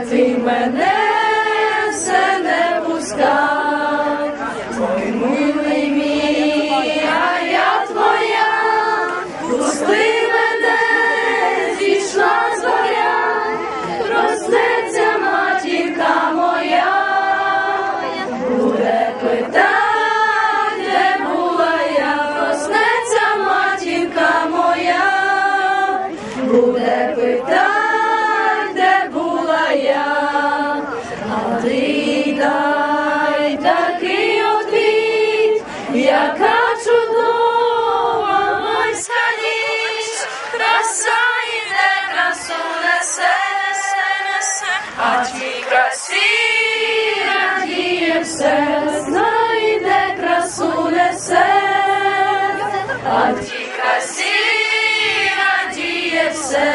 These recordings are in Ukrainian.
ти мене красі радіє все, знайде красу несе, а тій красі радіє все.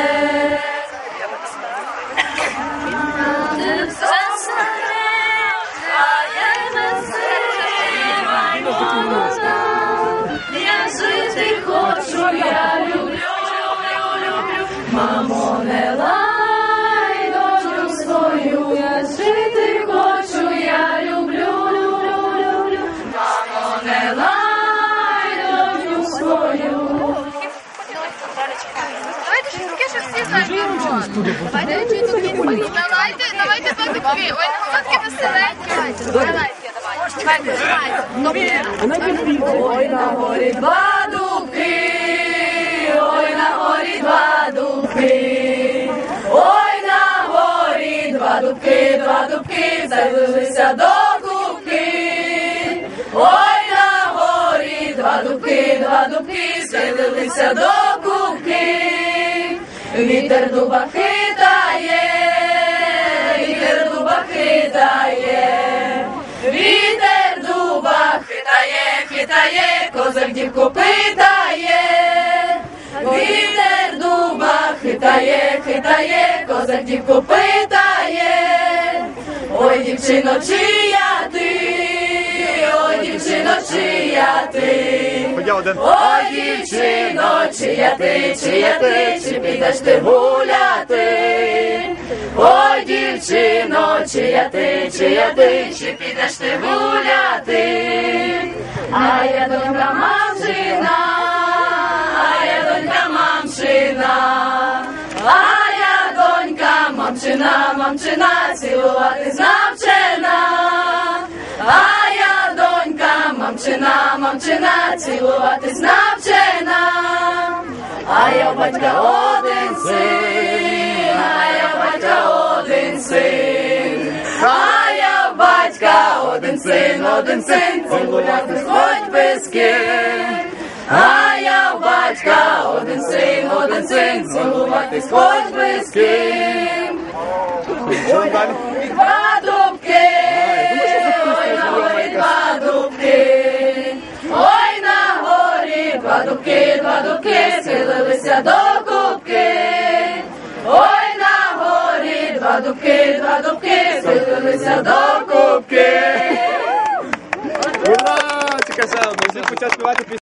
Я жити хочу, я люблю, люблю, люблю. Мамо, Давайте що всі знають. Давайте, давайте. Ой, ну батьки веселенькі. Давайте, давайте. Давайте, Ой, на горі два дубки, ой, на горі два дубки, ой, на горі два дубки, два дубки, зайвилися до кубки. Ой, на горі два дубки, два дубки, з'явилися до кубки. Вітер дуба хитає, вітер дуба хитає, вітер дуба хитає, хитає, козак дівку питає, вітер дуба хитає, хитає, козак дівку питає, ой, дівчино, чия ти, ой, дівчино, чия ти. Я один. Ой, дівчино, чия ти, чия ти, чи підеш ти гуляти? Ой, дівчино, чия ти, чия ти, чи підеш ти гуляти? А я донька мамчина, а я донька мамчина, а я донька мамчина, мамчина, цілувати знавчена. Мамчина, мамчина, цілувати навчена. А я батька один син, а я батька один син, а я батька один син, один син, цілувати хоч без ким. А я батька один син, один син, цілуватись хоч без ким. Дубки, два дубки, схилилися до кубки. Ой, на горі два дубки, два дубки, схилилися до кубки. Ура! Чекай, ще одну. Всі почали співати.